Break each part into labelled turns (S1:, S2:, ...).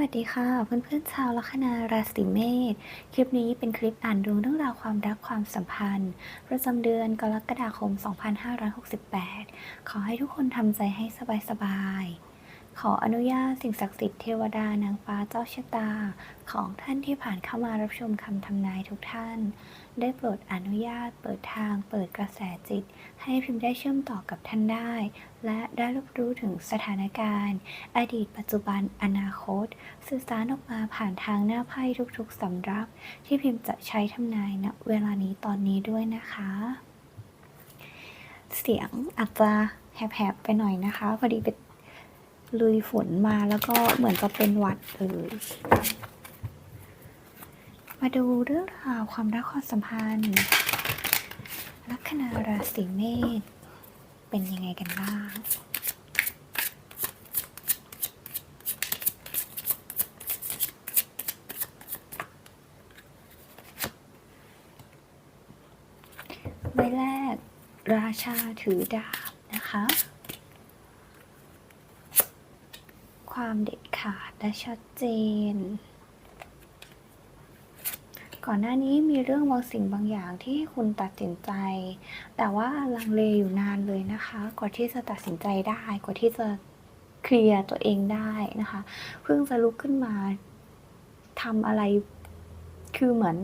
S1: วัสดีค่ะ เพื่อนๆชาวลัคนาราศีเมษคลิปนี้เป็นคลิปอ่านดวงเรื่องราวความรักความสัมพันธ์ ประจำเดือนกรกฎาคม 2568 ขอให้ทุกคนทำใจให้สบายๆ ขออนุญาตสิ่งศักดิ์สิทธิ์เทวดานางฟ้าเจ้าชะตา ของท่านที่ผ่านเข้ามารับชมคำทำนายทุกท่าน ได้โปรดอนุญาตเปิดทางเปิดกระแสจิต ให้พิมพ์ได้เชื่อมต่อกับท่านได้ และได้รับรู้ถึงสถานการณ์ อดีตปัจจุบันอนาคต สื่อสารออกมาผ่านทางหน้าไพ่ทุกๆสำรับ ที่พิมพ์จะใช้ทำนายณเวลานี้ตอนนี้ด้วยนะคะ เสียงอาจจะแหบๆไปหน่อยนะคะ พอดีเป็นลุยฝนมาแล้วก็เหมือนจะเป็นหวัดเลย มาดูเรื่องราวความรักความสัมพันธ์ ลัคนาราศีเมษเป็นยังไงกันบ้าง ใบแรก ราชาถือดาบนะคะ ความเด็ดขาดและชัดเจน ก่อนหน้านี้มีเรื่องบางสิ่งบางอย่างที่คุณตัดสินใจ แต่ว่าลังเลอยู่นานเลยนะคะ กว่าที่จะตัดสินใจได้ กว่าที่จะเคลียร์ตัวเองได้นะคะ เพิ่งจะลุกขึ้นมาทำอะไรคือเหมือน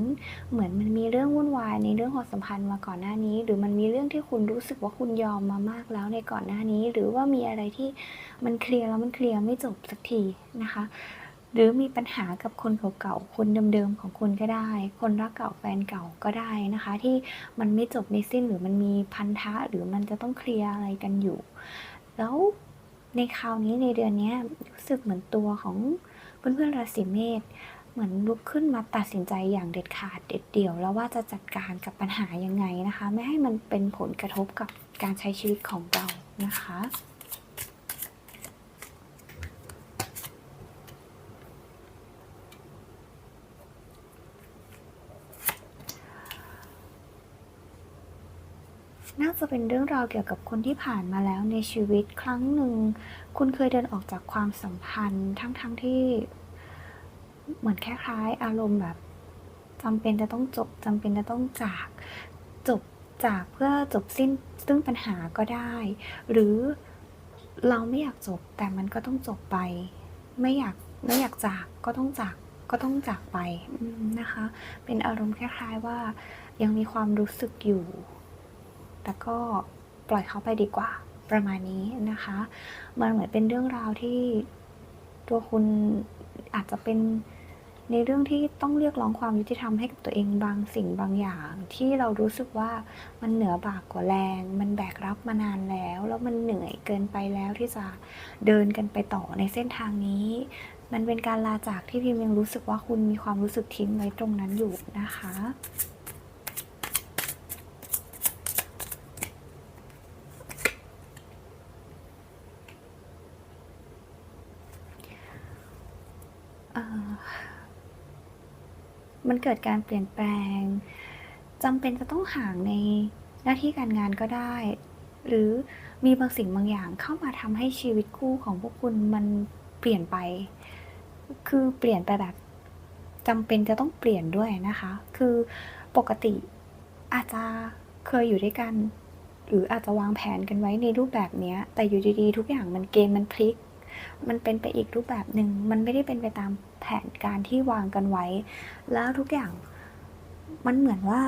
S1: เหมือนมันมีเรื่องวุ่นวายในเรื่องความสัมพันธ์มาก่อนหน้านี้ หรือมันมีเรื่องที่คุณรู้สึกว่าคุณยอมมามากแล้วในก่อนหน้านี้ หรือว่ามีอะไรที่มันเคลียร์แล้วมันเคลียร์ไม่จบสักทีนะคะ หรือมีปัญหากับคนเก่าๆ คนเดิมๆ ของคุณก็ได้ คนรักเก่าแฟนเก่าก็ได้นะคะ ที่มันไม่จบไม่สิ้นหรือมันมีพันธะหรือมันจะต้องเคลียร์อะไรกันอยู่ แล้วในคราวนี้ในเดือนนี้รู้สึกเหมือนตัวของเพื่อนๆราศีเมษเหมือนลุกขึ้นมาตัดสินใจอย่างเด็ดขาดเด็ดเดี่ยว แล้วว่าจะจัดการกับปัญหายังไงนะคะ ไม่ให้มันเป็นผลกระทบกับการใช้ชีวิตของเรานะคะ น่าจะเป็นเรื่องราวเกี่ยวกับคนที่ผ่านมาแล้วในชีวิตครั้งหนึ่ง คุณเคยเดินออกจากความสัมพันธ์ทั้งๆทที่เหมือนคล้ายๆ อารมณ์แบบจำเป็นจะต้องจบจำเป็นจะต้องจากจบจากเพื่อจบสิ้นซึ่งปัญหาก็ได้ หรือเราไม่อยากจบแต่มันก็ต้องจบไป ไม่อยากไม่อยากจากก็ต้องจากก็ต้องจากไปนะคะ เป็นอารมณ์คล้ายๆว่ายังมีความรู้สึกอยู่ แต่ก็ปล่อยเขาไปดีกว่าประมาณนี้นะคะ มันเหมือนเป็นเรื่องราวที่ตัวคุณอาจจะเป็นในเรื่องที่ต้องเรียกร้องความยุติธรรมให้กับตัวเองบางสิ่งบางอย่าง ที่เรารู้สึกว่ามันเหนือบากกว่าแรง มันแบกรับมานานแล้ว แล้วมันเหนื่อยเกินไปแล้วที่จะเดินกันไปต่อในเส้นทางนี้ มันเป็นการลาจากที่พิมยังรู้สึกว่าคุณมีความรู้สึกทิ้งไว้ตรงนั้นอยู่นะคะ มันเกิดการเปลี่ยนแปลงจำเป็นจะต้องห่างในหน้าที่การงานก็ได้ หรือมีบางสิ่งบางอย่างเข้ามาทำให้ชีวิตคู่ของพวกคุณมันเปลี่ยนไป คือเปลี่ยนไปแบบจำเป็นจะต้องเปลี่ยนด้วยนะคะ คือปกติอาจจะเคยอยู่ด้วยกัน หรืออาจจะวางแผนกันไว้ในรูปแบบนี้แต่อยู่ดีๆ ทุกอย่างมันเกมมันพลิก มันเป็นไปอีกรูปแบบหนึ่งมันไม่ได้เป็นไปตามแผนการที่วางกันไว้ แล้วทุกอย่างมันเหมือนว่า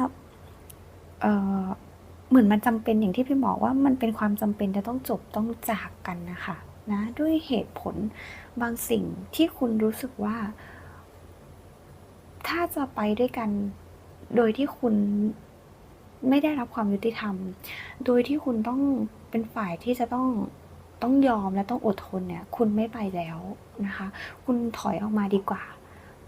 S1: เออเหมือนมันจำเป็นอย่างที่พี่บอกว่ามันเป็นความจำเป็นจะต้องจบต้องจากกันนะคะนะด้วยเหตุผลบางสิ่งที่คุณรู้สึกว่า ถ้าจะไปด้วยกันโดยที่คุณไม่ได้รับความยุติธรรม โดยที่คุณต้องเป็นฝ่ายที่จะต้อง ต้องยอมและต้องอดทนเนี่ยคุณไม่ไปแล้วนะคะ คุณถอยออกมาดีกว่า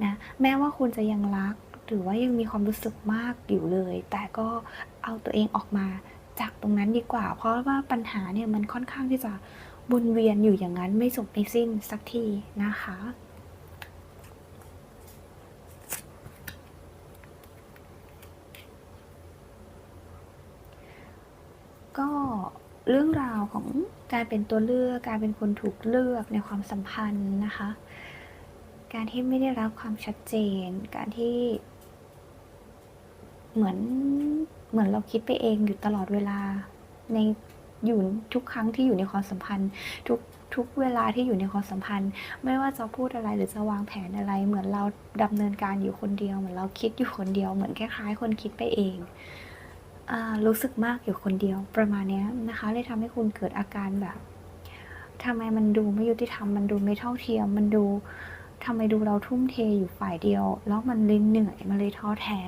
S1: นะแม้ว่าคุณจะยังรักหรือว่ายังมีความรู้สึกมากอยู่เลย แต่ก็เอาตัวเองออกมาจากตรงนั้นดีกว่า เพราะว่าปัญหาเนี่ยมันค่อนข้างที่จะวนเวียนอยู่อย่างนั้นไม่จบไม่สิ้นสักทีนะคะก็ เรื่องราวของการเป็นตัวเลือกการเป็นคนถูกเลือกในความสัมพันธ์นะคะ การที่ไม่ได้รับความชัดเจน การที่เหมือนเหมือนเราคิดไปเองอยู่ตลอดเวลาในอยู่ทุกครั้งที่อยู่ในความสัมพันธ์ ทุกทุกเวลาที่อยู่ในความสัมพันธ์ ไม่ว่าจะพูดอะไรหรือจะวางแผนอะไร เหมือนเราดำเนินการอยู่คนเดียว เหมือนเราคิดอยู่คนเดียว เหมือนคล้ายๆคนคิดไปเอง รู้สึกมากอยู่คนเดียวประมาณนี้นะคะเลยทำให้คุณเกิดอาการแบบทำไมมันดูไม่ยุติธรรมมันดูไม่เท่าเทียม มันดูทำไมดูเราทุ่มเทอยู่ฝ่ายเดียว แล้วมันเลยเหนื่อยมันเลยท้อแท้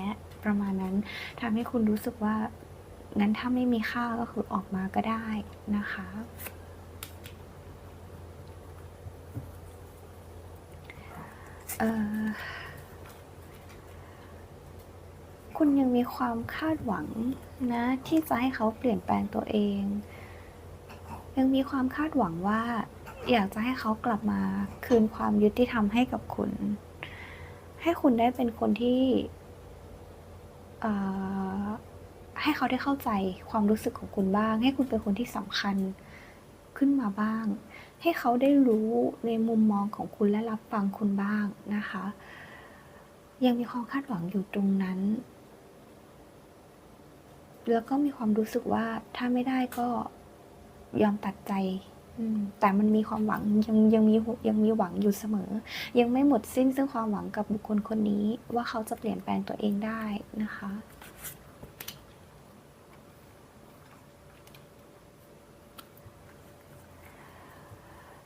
S1: ประมาณนั้นทำให้คุณรู้สึกว่างั้นถ้าไม่มีค่าก็คือออกมาก็ได้นะคะ เอ่อ คุณยังมีความคาดหวังนะ ที่จะให้เขาเปลี่ยนแปลงตัวเอง ยังมีความคาดหวังว่า อยากจะให้เขากลับมาคืนความยุติธรรมให้กับคุณ ให้คุณได้เป็นคนที่ให้เขาได้เข้าใจความรู้สึกของคุณบ้าง ให้คุณเป็นคนที่สำคัญขึ้นมาบ้าง ให้เขาได้รู้ในมุมมองของคุณและรับฟังคุณบ้างนะคะ ยังมีความคาดหวังอยู่ตรงนั้น แล้วก็มีความรู้สึกว่าถ้าไม่ได้ก็ยอมตัดใจอืมแต่มันมีความหวังยังยังมียังมีหวังอยู่เสมอ ยังไม่หมดสิ้นซึ่งความหวังกับบุคคลคนนี้ ว่าเขาจะเปลี่ยนแปลงตัวเองได้นะคะ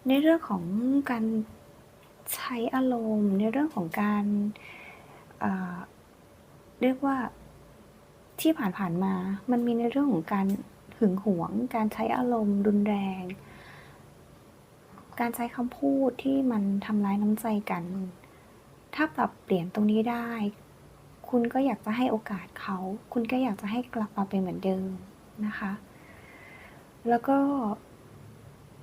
S1: ในเรื่องของการใช้อารมณ์ ในเรื่องของการอ่าเรียกว่า ที่ผ่านๆมา มันมีในเรื่องของการหึงหวง การใช้อารมณ์ รุนแรง การใช้คำพูดที่มันทำร้ายน้ำใจกัน ถ้าปรับเปลี่ยนตรงนี้ได้ คุณก็อยากจะให้โอกาสเขา คุณก็อยากจะให้กลับมาเป็นเหมือนเดิมนะคะ แล้วก็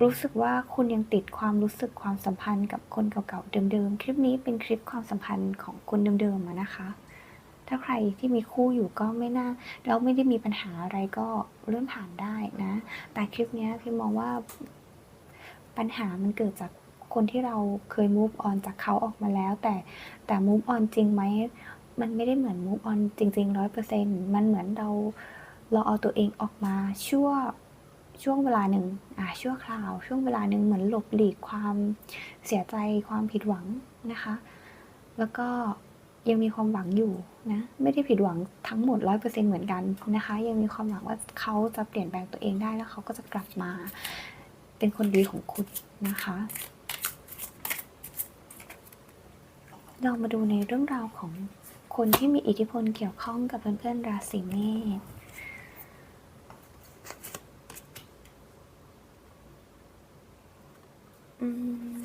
S1: รู้สึกว่าคุณยังติดความรู้สึกความสัมพันธ์กับคนเก่าๆเดิมๆ คลิปนี้เป็นคลิปความสัมพันธ์ของคนเดิมๆนะคะ ถ้าใครที่มีคู่อยู่ก็ไม่น่าแล้วไม่ได้มีปัญหาอะไรก็เลื่อนผ่านได้นะ แต่คลิปนี้พี่มองว่าปัญหามันเกิดจากคนที่เราเคย move on จากเขาออกมาแล้ว แต่แต่ move on จริงไหมมันไม่ได้เหมือน move on จริงๆร้อยเปอร์เซ็นต์มันเหมือนเราเราเอาตัวเองออกมาชั่วช่วงเวลาหนึ่งอ่าชั่วคราว ช่วงเวลาหนึ่งเหมือนหลบหลีกความเสียใจความผิดหวังนะคะ แล้วก็ ยังมีความหวังอยู่นะไม่ได้ผิดหวังทั้งหมดร้อยเปอร์เซ็นเหมือนกันนะคะ ยังมีความหวังว่าเขาจะเปลี่ยนแปลงตัวเองได้แล้วเขาก็จะกลับมา เป็นคนดีของคุณนะคะเรามาดูในเรื่องราวของคนที่มีอิทธิพลเกี่ยวข้องกับเพื่อนๆราศีเมษอืม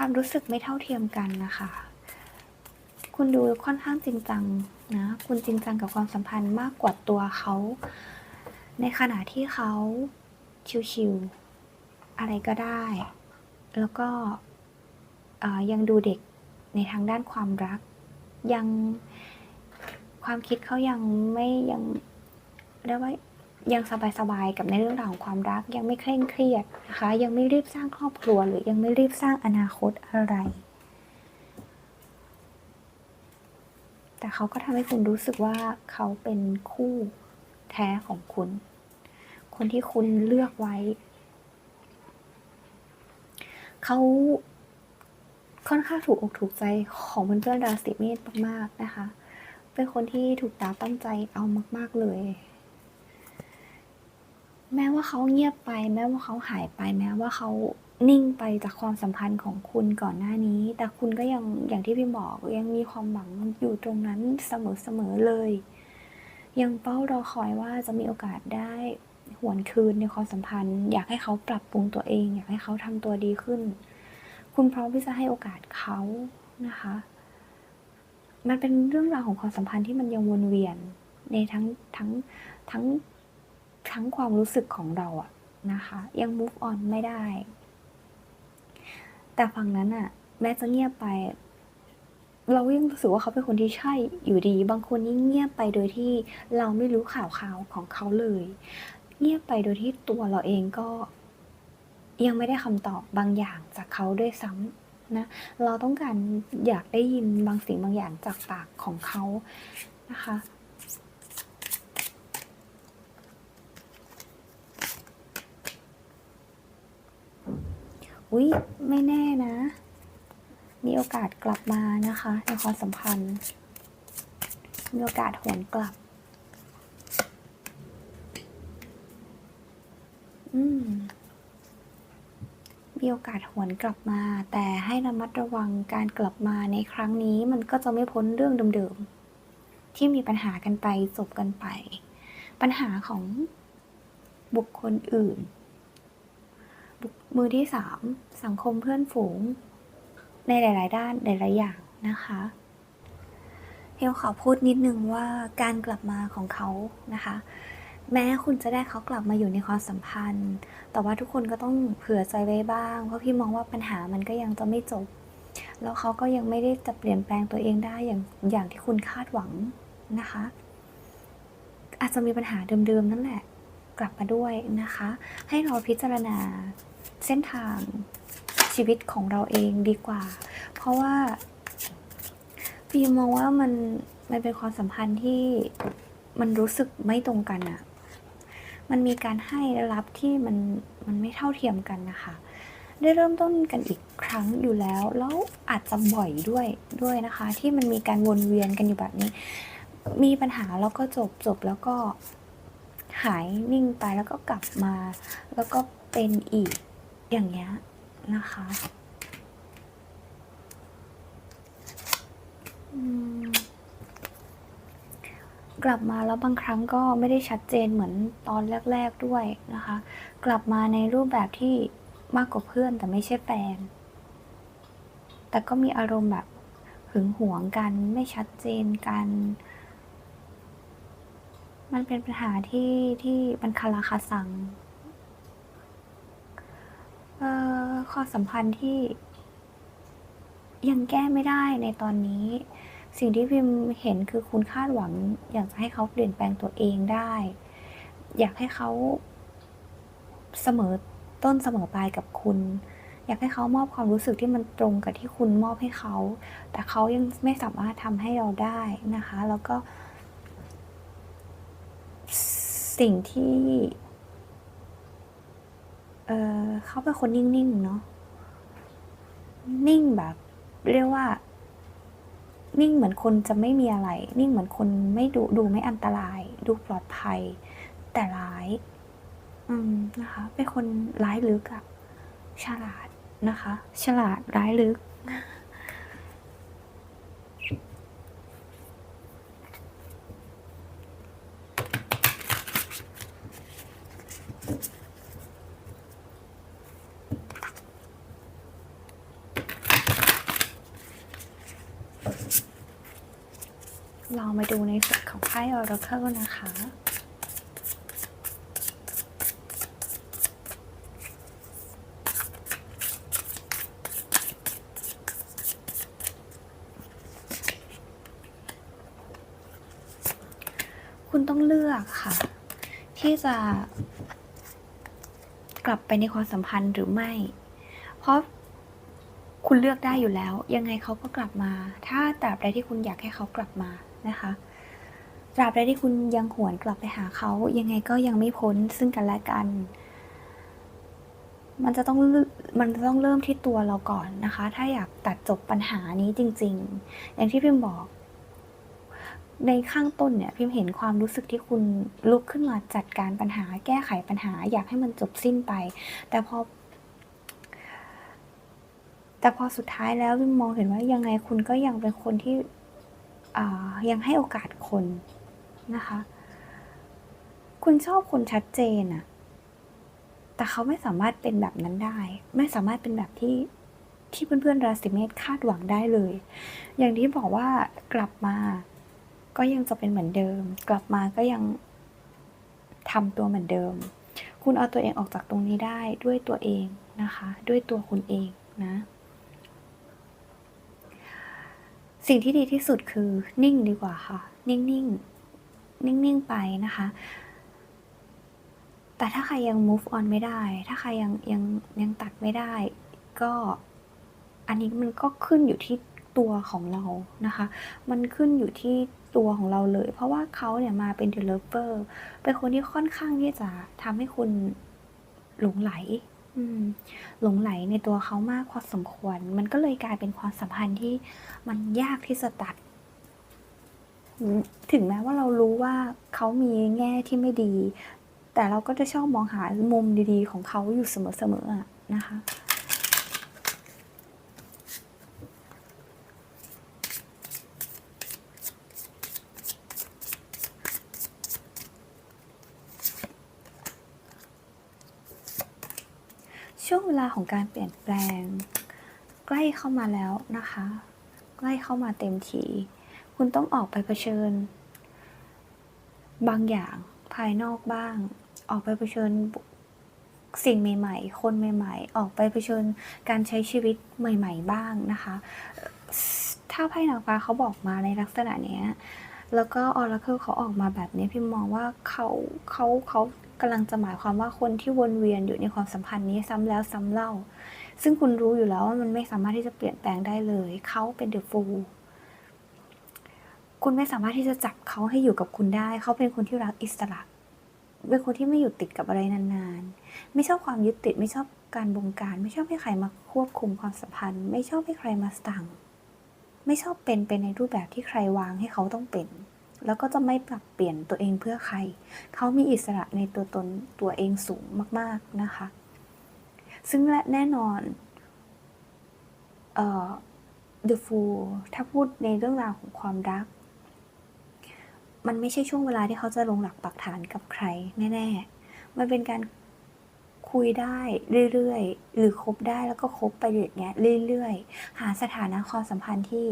S1: ความรู้สึกไม่เท่าเทียมกันนะคะ คุณดูค่อนข้างจริงจังนะ คุณจริงจังกับความสัมพันธ์มากกว่าตัวเขา ในขณะที่เขาชิวๆอะไรก็ได้ แล้วก็ยังดูเด็กในทางด้านความรัก ยังความคิดเขายังไม่ยังเรียกว่า ยังสบายๆกับในเรื่องราวของความรักยังไม่เคร่งเครียดนะคะ ยังไม่รีบสร้างครอบครัว หรือยังไม่รีบสร้างอนาคตอะไร แต่เขาก็ทำให้คุณรู้สึกว่าเขาเป็นคู่แท้ของคุณ คนที่คุณเลือกไว้ เขาค่อนข้างถูกอกถูกใจของเพื่อนๆราศีเมษมากๆนะคะ เป็นคนที่ถูกตาตั้งใจเอามาก ๆเลย แม้ว่าเขาเงียบไป แม้ว่าเขาหายไป แม้ว่าเขานิ่งไปจากความสัมพันธ์ของคุณก่อนหน้านี้ แต่คุณก็ยังอย่างที่พี่บอกยังมีความหวังอยู่ตรงนั้นเสมอๆเลย ยังเฝ้ารอคอยว่าจะมีโอกาสได้หวนคืนในความสัมพันธ์ อยากให้เขาปรับปรุงตัวเอง อยากให้เขาทำตัวดีขึ้น คุณพร้อมที่จะให้โอกาสเขานะคะ มันเป็นเรื่องราวของความสัมพันธ์ที่มันยังวนเวียนในทั้งทั้งทั้ง ทั้งความรู้สึกของเราอะนะคะ ยัง move on ไม่ได้ แต่ฝั่งนั้นอะแม้จะเงียบไป เรายังรู้สึกว่าเขาเป็นคนที่ใช่อยู่ดี บางคนนี่เงียบไปโดยที่เราไม่รู้ข่าวข่าวของเขาเลย เงียบไปโดยที่ตัวเราเองก็ยังไม่ได้คำตอบบางอย่างจากเขาด้วยซ้ำนะ เราต้องการอยากได้ยินบางสิ่งบางอย่างจากปากของเขานะคะ อุ๊ย ไม่แน่นะ มีโอกาสกลับมานะคะในความสัมพันธ์ มีโอกาสหวนกลับ อืมมีโอกาสหวนกลับมา แต่ให้ระมัดระวังการกลับมาในครั้งนี้มันก็จะไม่พ้นเรื่องเดิมๆ ที่มีปัญหากันไปจบกันไป ปัญหาของบุคคลอื่น มือที่สามสังคมเพื่อนฝูง ในหลาย ๆ ด้านหลาย ๆ อย่างนะคะเฮลขอพูดนิดนึงว่าการกลับมาของเขานะคะ แม้คุณจะได้เขากลับมาอยู่ในความสัมพันธ์ แต่ว่าทุกคนก็ต้องเผื่อใจไว้บ้าง เพราะพี่มองว่าปัญหามันก็ยังจะไม่จบ แล้วเขาก็ยังไม่ได้จะเปลี่ยนแปลงตัวเองได้อย่างอย่างที่คุณคาดหวังนะคะ อาจจะมีปัญหาเดิม ๆ นั่นแหละ กลับมาด้วยนะคะ ให้เราพิจารณาเส้นทางชีวิตของเราเองดีกว่า เพราะว่าพี่มองว่ามันมันเป็นความสัมพันธ์ที่มันรู้สึกไม่ตรงกันอะมันมีการให้และรับที่มันมันไม่เท่าเทียมกันนะคะ ได้เริ่มต้นกันอีกครั้งอยู่แล้ว แล้วอาจจะบ่อยด้วยด้วยนะคะ ที่มันมีการวนเวียนกันอยู่แบบนี้ มีปัญหาแล้วก็จบจบแล้วก็ หายนิ่งไปแล้วก็กลับมา แล้วก็เป็นอีกอย่างเงี้ยนะคะกลับมาแล้วบางครั้งก็ไม่ได้ชัดเจนเหมือนตอนแรก ๆด้วยนะคะ กลับมาในรูปแบบที่มากกว่าเพื่อนแต่ไม่ใช่แฟน แต่ก็มีอารมณ์แบบหึงหวงกันไม่ชัดเจนกัน มันเป็นปัญหาที่ที่มันคาราคาซัง เอ่อความสัมพันธ์ที่ ยังแก้ไม่ได้ในตอนนี้ สิ่งที่พิมเห็นคือคุณคาดหวัง อยากจะให้เขาเปลี่ยนแปลงตัวเองได้ อยากให้เขาเสมอต้นเสมอปลายกับคุณ อยากให้เขามอบความรู้สึกที่มันตรงกับที่คุณมอบให้เขา แต่เขายังไม่สามารถทำให้เราได้นะคะ แล้วก็ สิ่งที่ เออเขาเป็นคนนิ่งๆเนาะนิ่งแบบ เรียกว่า นิ่งเหมือนคนจะไม่มีอะไร นิ่งเหมือนคนไม่ดูดูไม่อันตราย ดูปลอดภัย แต่ร้าย อืมนะคะเป็นคนร้ายลึกอะฉลาดนะคะ ฉลาดร้ายลึก มาดูในส่วนของไพ่ Oracle นะคะ คุณต้องเลือกค่ะ ที่จะกลับไปในความสัมพันธ์หรือไม่ เพราะคุณเลือกได้อยู่แล้ว ยังไงเขาก็กลับมา ถ้าตราบใดที่คุณอยากให้เขากลับมา นะคะตราบใดที่คุณยังหวนกลับไปหาเขายังไงก็ยังไม่พ้นซึ่งกันและกัน มันจะต้องมันจะต้องเริ่มที่ตัวเราก่อนนะคะ ถ้าอยากตัดจบปัญหานี้จริง ๆ อย่างที่พิมบอก ในข้างต้นเนี่ย พิมเห็นความรู้สึกที่คุณลุกขึ้นมาจัดการปัญหา แก้ไขปัญหา อยากให้มันจบสิ้นไป แต่พอแต่พอสุดท้ายแล้วพิมมองเห็นว่ายังไงคุณก็ยังเป็นคนที่ ยังให้โอกาสคนนะคะ คุณชอบคนชัดเจนอะแต่เขาไม่สามารถเป็นแบบนั้นได้ ไม่สามารถเป็นแบบที่ที่เพื่อนๆราศีเมษคาดหวังได้เลย อย่างที่บอกว่ากลับมาก็ยังจะเป็นเหมือนเดิม กลับมาก็ยังทำตัวเหมือนเดิม คุณเอาตัวเองออกจากตรงนี้ได้ด้วยตัวเองนะคะ ด้วยตัวคุณเองนะ สิ่งที่ดีที่สุดคือนิ่งดีกว่าค่ะ นิ่งๆนิ่ง ๆ ไปนะคะ แต่ถ้าใครยัง move on ไม่ได้ ถ้าใครยังยังยังตัดไม่ได้ ก็อันนี้มันก็ขึ้นอยู่ที่ตัวของเรานะคะ มันขึ้นอยู่ที่ตัวของเราเลย เพราะว่าเขาเนี่ยมาเป็น developer เป็นคนที่ค่อนข้างที่จะทำให้คุณหลงไหล อืม หลงไหลในตัวเขามากพอสมควร มันก็เลยกลายเป็นความสัมพันธ์ที่มันยากที่จะตัด ถึงแม้ว่าเรารู้ว่าเขามีแง่ที่ไม่ดี แต่เราก็จะชอบมองหามุมดีๆ ของเขาอยู่เสมอๆนะคะ ช่วงเวลา ของการเปลี่ยนแปลง ใกล้เข้ามาแล้วนะคะ ใกล้เข้ามาเต็มที คุณต้องออกไปเผชิญ บางอย่างภายนอกบ้าง ออกไปเผชิญสิ่งใหม่ ๆ คนใหม่ ๆ ออกไปเผชิญการใช้ชีวิตใหม่ ๆ บ้างนะคะ ถ้าไพ่นางฟ้าเขาบอกมาในลักษณะเนี้ยแล้วก็ออราเคิลเขาออกมาแบบนี้พิมมองว่าเขาเขาเขา กำลังจะหมายความว่าคนที่วนเวียนอยู่ในความสัมพันธ์นี้ซ้ำแล้วซ้ำเล่า ซึ่งคุณรู้อยู่แล้วว่ามันไม่สามารถที่จะเปลี่ยนแปลงได้เลย เขาเป็นเดอะฟูลคุณไม่สามารถที่จะจับเขาให้อยู่กับคุณได้ เขาเป็นคนที่รักอิสระ เป็นคนที่ไม่อยู่ติดกับอะไรนานๆ ไม่ชอบความยึดติด ไม่ชอบการบงการ ไม่ชอบให้ใครมาควบคุมความสัมพันธ์ ไม่ชอบให้ใครมาสั่ง ไม่ชอบเป็นเป็นในรูปแบบที่ใครวางให้เขาต้องเป็น แล้วก็จะไม่ปรับเปลี่ยนตัวเองเพื่อใคร เขามีอิสระในตัวตนตัวเองสูงมาก ๆ นะคะ ซึ่งและแน่นอนเอ่อ The Fool ถ้าพูดในเรื่องราวของความรัก มันไม่ใช่ช่วงเวลาที่เขาจะลงหลักปักฐานกับใครแน่ ๆ มันเป็นการคุยได้เรื่อยๆ หรือคบได้แล้วก็คบไปอย่างเงี้ยเรื่อยๆ หาสถานะความสัมพันธ์ที่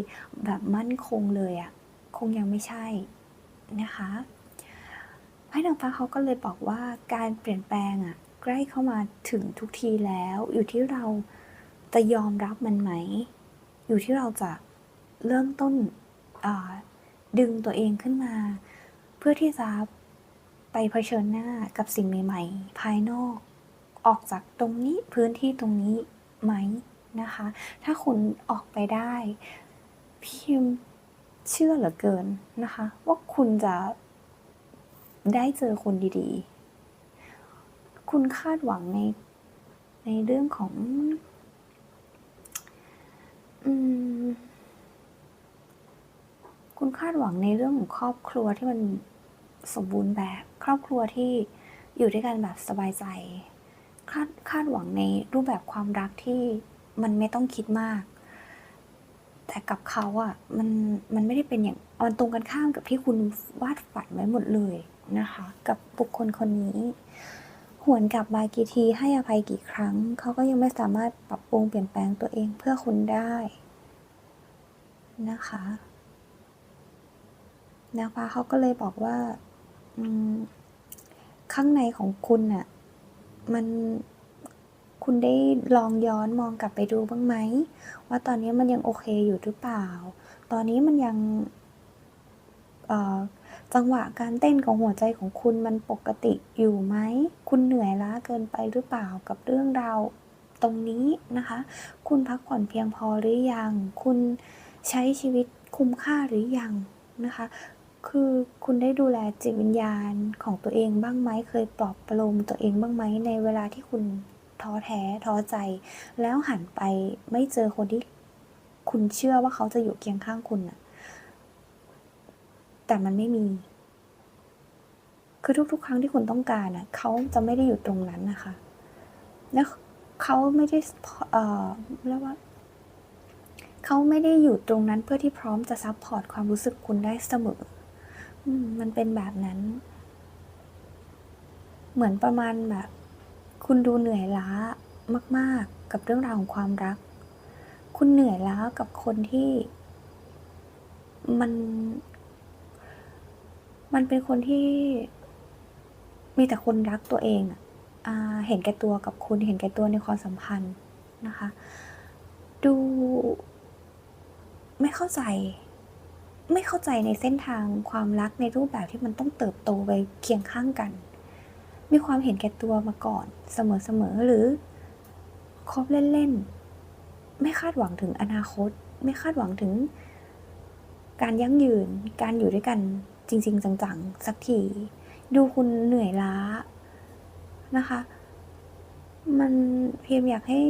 S1: แบบมั่นคงเลยอะ่ะ คงยังไม่ใช่นะคะไพ่นางฟ้าเขาก็เลยบอกว่าการเปลี่ยนแปลงอะ่ะใกล้เข้ามาถึงทุกทีแล้ว อยู่ที่เราจะยอมรับมันไหม อยู่ที่เราจะเริ่มต้นดึงตัวเองขึ้นมา เพื่อที่จะไปเผชิญหน้ากับสิ่งใหม่ ๆ ภายนอก ออกจากตรงนี้พื้นที่ตรงนี้ไหมนะคะ ถ้าคุณออกไปได้พิม เชื่อเหลือเกินนะคะ ว่าคุณจะได้เจอคนดีๆ คุณคาดหวังในในเรื่องของอคุณคาดหวังในเรื่องของครอบครัวที่มันสมบูรณ์แบบ ครอบครัวที่อยู่ด้วยกันแบบสบายใจ คาดคาดหวังในรูปแบบความรักที่มันไม่ต้องคิดมาก แต่กับเขาอะ่ะมันมันไม่ได้เป็นอย่างมันตรงกันข้ามกับที่คุณวาดฝันไว้หมดเลยนะคะ กับบุคคลคนนี้หวนกลับมากี่ทีให้อภัยกี่ครั้ง เขาก็ยังไม่สามารถปรับปรุงเปลี่ยนแปลงตัวเองเพื่อคุณได้นะคะนางฟ้าเขาก็เลยบอกว่าข้างในของคุณน่ะมัน คุณได้ลองย้อนมองกลับไปดูบ้างไหม ว่าตอนนี้มันยังโอเคอยู่หรือเปล่า ตอนนี้มันยังจังหวะการเต้นของหัวใจของคุณมันปกติอยู่ไหม คุณเหนื่อยล้าเกินไปหรือเปล่ากับเรื่องราวตรงนี้นะคะ คุณพักผ่อนเพียงพอหรือยัง คุณใช้ชีวิตคุ้มค่าหรือยังนะคะ คือคุณได้ดูแลจิตวิญญาณของตัวเองบ้างไหม เคยปลอบประโลมตัวเองบ้างไหมในเวลาที่คุณ ท้อแท้ท้อใจ แล้วหันไปไม่เจอคนที่คุณเชื่อว่าเขาจะอยู่เคียงข้างคุณอะแต่มันไม่มี คือทุก ๆ ครั้งที่คุณต้องการอะเขาจะไม่ได้อยู่ตรงนั้นนะคะแล้วเขาไม่ได้เอ่อเรียกว่าเขาไม่ได้อยู่ตรงนั้นเพื่อที่พร้อมจะซับพอร์ตความรู้สึกคุณได้เสมอมันเป็นแบบนั้น เหมือนประมาณแบบ คุณดูเหนื่อยล้ามาก ๆ กับเรื่องราวของความรัก คุณเหนื่อยล้ากับคนที่ มัน มันเป็นคนที่ มีแต่คนรักตัวเองอะเห็นแก่ตัวกับคุณเห็นแก่ตัวในความสัมพันธ์นะคะ ดู ไม่เข้าใจ ไม่เข้าใจในเส้นทางความรักในรูปแบบที่มันต้องเติบโตไปเคียงข้างกัน มีความเห็นแก่ตัวมาก่อน เสมอๆหรือคบเล่นๆ ไม่คาดหวังถึงอนาคต ไม่คาดหวังถึง การยั่งยืน การอยู่ด้วยกันจริง ๆ จังๆ สักที ดูคุณเหนื่อยล้านะคะ มันเพียงอยากให้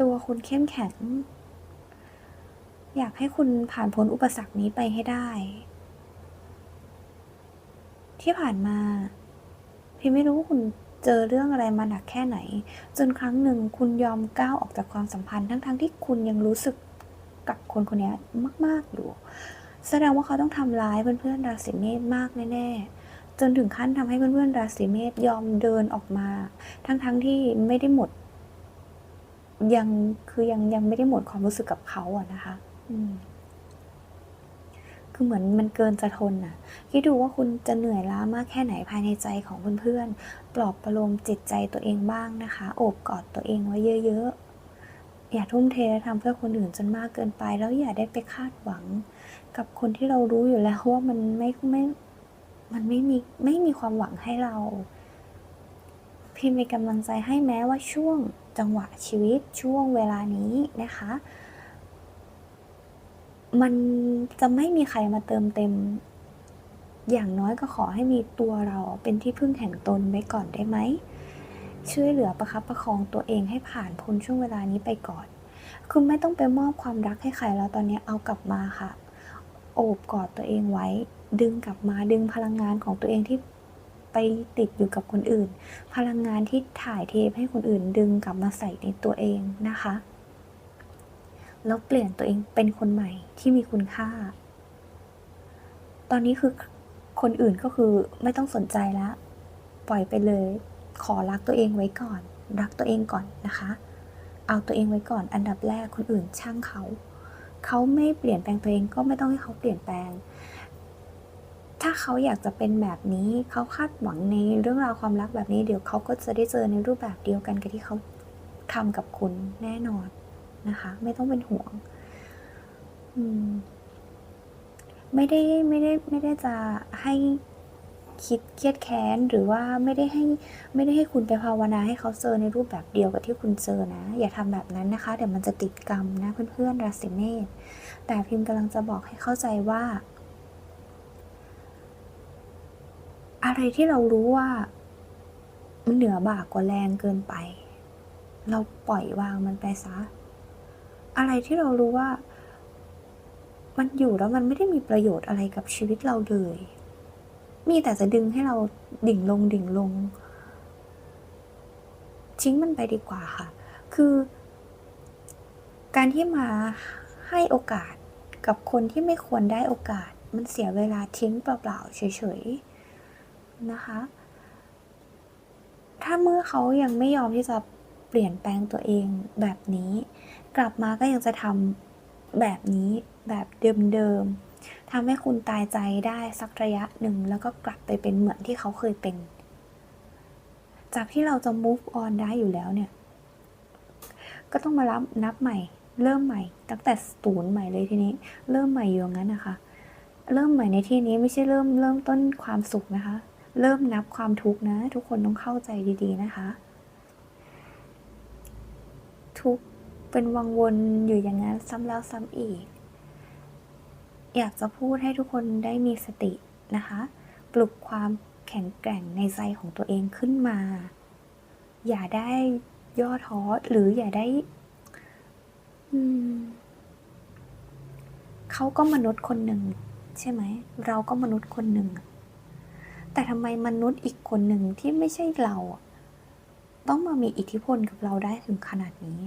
S1: ตัวคุณเข้มแข็ง อยากให้คุณผ่านพ้นอุปสรรคนี้ไปให้ได้ ที่ผ่านมา พี่ไม่รู้ว่าคุณเจอเรื่องอะไรมาหนักแค่ไหน จนครั้งหนึ่งคุณยอมก้าวออกจากความสัมพันธ์ทั้งๆที่คุณยังรู้สึกกับคนคนนี้มาก ๆอยู่ แสดงว่าเขาต้องทำร้ายเพื่อนๆราศีเมษมากแน่ๆ จนถึงขั้นทำให้เพื่อนๆราศีเมษยอมเดินออกมา ทั้งๆที่ไม่ได้หมด ยังคือยังยังไม่ได้หมดความรู้สึกกับเขาอะนะคะ อืม คือเหมือนมันเกินจะทนน่ะคิดดูว่าคุณจะเหนื่อยล้ามากแค่ไหนภายในใจของเพื่อนๆ ปลอบประโลมจิตใจตัวเองบ้างนะคะ โอบกอดตัวเองไว้เยอะๆ อย่าทุ่มเทและทำเพื่อคนอื่นจนมากเกินไป แล้วอย่าได้ไปคาดหวัง กับคนที่เรารู้อยู่แล้วว่ามันไม่ไม่ มันไม่มีไม่มีความหวังให้เรา พิมพ์เป็นกำลังใจให้แม้ว่าช่วงจังหวะชีวิตช่วงเวลานี้นะคะ มันจะไม่มีใครมาเติมเต็ม อย่างน้อยก็ขอให้มีตัวเราเป็นที่พึ่งแห่งตนไว้ก่อนได้ไหม ช่วยเหลือประคับประคองตัวเองให้ผ่านพ้นช่วงเวลานี้ไปก่อนคือไม่ต้องไปมอบความรักให้ใครแล้วตอนนี้เอากลับมาค่ะ โอบกอดตัวเองไว้ ดึงกลับมาดึงพลังงานของตัวเองที่ไปติดอยู่กับคนอื่น พลังงานที่ถ่ายเทให้คนอื่นดึงกลับมาใส่ในตัวเองนะคะ แล้วเปลี่ยนตัวเองเป็นคนใหม่ที่มีคุณค่า ตอนนี้คือคนอื่นก็คือไม่ต้องสนใจแล้วปล่อยไปเลย ขอรักตัวเองไว้ก่อน รักตัวเองก่อนนะคะ เอาตัวเองไว้ก่อนอันดับแรกคนอื่นช่างเขา เขาไม่เปลี่ยนแปลงตัวเองก็ไม่ต้องให้เขาเปลี่ยนแปลง ถ้าเขาอยากจะเป็นแบบนี้เขาคาดหวังในเรื่องราวความรักแบบนี้เดี๋ยวเขาก็จะได้เจอในรูปแบบเดียวกันกับที่เขาทำกับคุณแน่นอน นะคะ ไม่ต้องเป็นห่วงไม่ได้ไม่ได้ไม่ได้จะให้คิดเครียดแค้นหรือว่าไม่ได้ให้ไม่ได้ให้คุณไปภาวนาให้เขาเจอในรูปแบบเดียวกับที่คุณเจอนะ อย่าทำแบบนั้นนะคะเดี๋ยวมันจะติดกรรมนะเพื่อนๆราศีเมษแต่พิมพ์กำลังจะบอกให้เข้าใจว่า อะไรที่เรารู้ว่ามันเหนือบ่ากว่าแรงเกินไป เราปล่อยวางมันไปซะ อะไรที่เรารู้ว่า มันอยู่แล้วมันไม่ได้มีประโยชน์อะไรกับชีวิตเราเลย มีแต่จะดึงให้เราดิ่งลงดิ่งลงทิ้งมันไปดีกว่าค่ะ คือ การที่มาให้โอกาสกับคนที่ไม่ควรได้โอกาส มันเสียเวลาทิ้งเปล่าๆเฉยๆนะคะ ถ้าเมื่อเขายังไม่ยอมที่จะเปลี่ยนแปลงตัวเองแบบนี้ กลับมาก็ยังจะทำแบบนี้แบบเดิมๆทำให้คุณตายใจได้สักระยะหนึ่ง แล้วก็กลับไปเป็นเหมือนที่เขาเคยเป็น จากที่เราจะ move on ได้อยู่แล้วเนี่ย ก็ต้องมารับนับใหม่ เริ่มใหม่ ตั้งแต่ศูนย์ใหม่เลยทีนี้ เริ่มใหม่อยู่งนั้นนะคะ เริ่มใหม่ในที่นี้ไม่ใช่เริ่มเริ่มต้นความสุขนะคะ เริ่มนับความทุกข์นะ ทุกคนต้องเข้าใจดี ๆ นะคะ ทุก เป็นวังวนอยู่อย่างนั้นซ้ำแล้วซ้ำอีก อยากจะพูดให้ทุกคนได้มีสตินะคะ ปลุกความแข็งแกร่งในใจของตัวเองขึ้นมา อย่าได้ย่อท้อหรืออย่าได้เขาก็มนุษย์คนหนึ่ง ใช่ไหม เราก็มนุษย์คนหนึ่ง แต่ทำไมมนุษย์อีกคนหนึ่งที่ไม่ใช่เรา ต้องมามีอิทธิพลกับเราได้ถึงขนาดนี้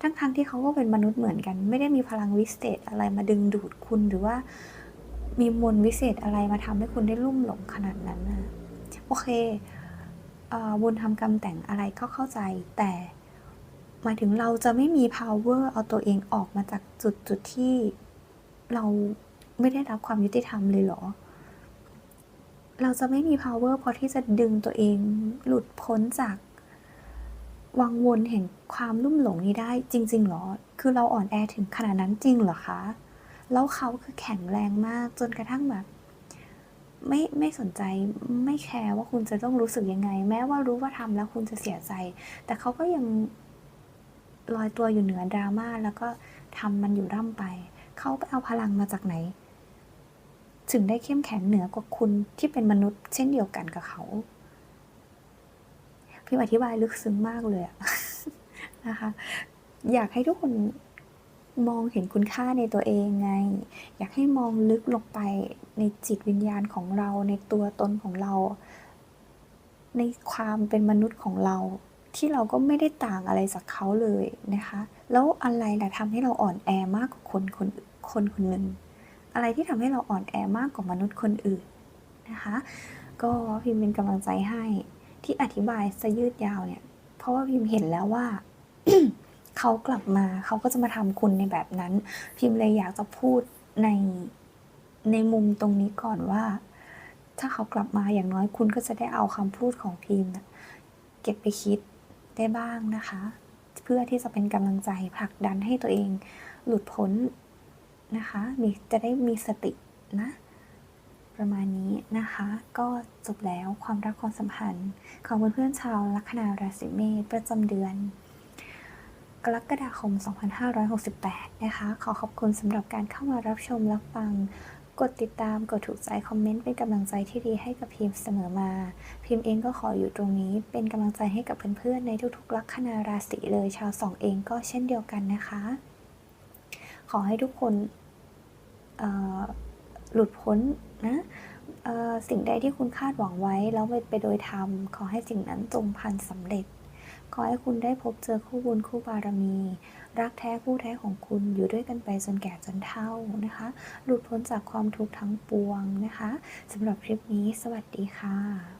S1: ทั้งๆทที่เขาก็เป็นมนุษย์เหมือนกัน ไม่ได้มีพลังวิเศษอะไรมาดึงดูดคุณหรือว่ามีมนวิเศษอะไรมาทำให้คุณได้ลุ่มหลงขนาดนั้นนะโอเคอบุญทำกรรมแต่งอะไรก็เข้าใจแต่หมายถึงเราจะไม่มี power เอาตัวเองออกมาจากจุดจุดที่เราไม่ได้รับความยุติธรรมเลยเหรอ เราจะไม่มี power พอที่จะดึงตัวเองหลุดพ้นจาก วังวนแห่งความลุ่มหลงนี้ได้จริงๆหรอ คือเราอ่อนแอถึงขนาดนั้นจริงเหรอคะ แล้วเขาคือแข็งแรงมากจนกระทั่งแบบไม่ไม่สนใจไม่แคร์ว่าคุณจะต้องรู้สึกยังไง แม้ว่ารู้ว่าทำแล้วคุณจะเสียใจ แต่เขาก็ยังลอยตัวอยู่เหนือดราม่าแล้วก็ทำมันอยู่ร่ำไป เขาไปเอาพลังมาจากไหน ถึงได้เข้มแข็งเหนือกว่าคุณที่เป็นมนุษย์เช่นเดียวกันกับเขา พี่อธิบายลึกซึ้งมากเลยอะนะคะ อยากให้ทุกคนมองเห็นคุณค่าในตัวเองไง อยากให้มองลึกลงไปในจิตวิญญาณของเรา ในตัวตนของเรา ในความเป็นมนุษย์ของเรา ที่เราก็ไม่ได้ต่างอะไรจากเขาเลยนะคะ แล้วอะไรล่ะทำให้เราอ่อนแอมากกว่าคนคนคนคนหนึ่งอะไรที่ทำให้เราอ่อนแอมากกว่ามนุษย์คนอื่นนะคะ ก็พิมพ์เป็นกำลังใจให้ ที่อธิบายซะยืดยาวเนี่ย เพราะว่าพิมพ์เห็นแล้วว่าเขากลับมาเขาก็จะมาทำคุณในแบบนั้น พิมพ์เลยอยากจะพูดในในมุมตรงนี้ก่อนว่า ถ้าเขากลับมาอย่างน้อยคุณก็จะได้เอาคำพูดของพิมพ์นะเก็บไปคิดได้บ้างนะคะ เพื่อที่จะเป็นกำลังใจผลักดันให้ตัวเองหลุดพ้นนะคะ มีจะได้มีสตินะ ประมาณนี้นะคะ ก็จบแล้วความรักความสัมพันธ์ของเพื่อนๆชาวลัคนาราศีเมษประจำเดือน กรกฎาคม 2568 นะคะ ขอขอบคุณสำหรับการเข้ามารับชมรับฟัง กดติดตามกดถูกใจคอมเมนต์เป็นกำลังใจที่ดีให้กับพิมพ์เสมอมา พิมพ์เองก็ขออยู่ตรงนี้ เป็นกำลังใจให้กับเพื่อนๆในทุกๆลัคนาราศีเลยชาวสองเองก็เช่นเดียวกันนะคะ ขอให้ทุกคนหลุดพ้น นะสิ่งใดที่คุณคาดหวังไว้ แล้วไปไปโดยธรรมขอให้สิ่งนั้นจงพันสำเร็จ ขอให้คุณได้พบเจอคู่บุญคู่บารมี รักแท้คู่แท้ของคุณอยู่ด้วยกันไปจนแก่จนเฒ่านะคะ หลุดพ้นจากความทุกข์ทั้งปวงนะคะสำหรับคลิปนี้ สวัสดีค่ะ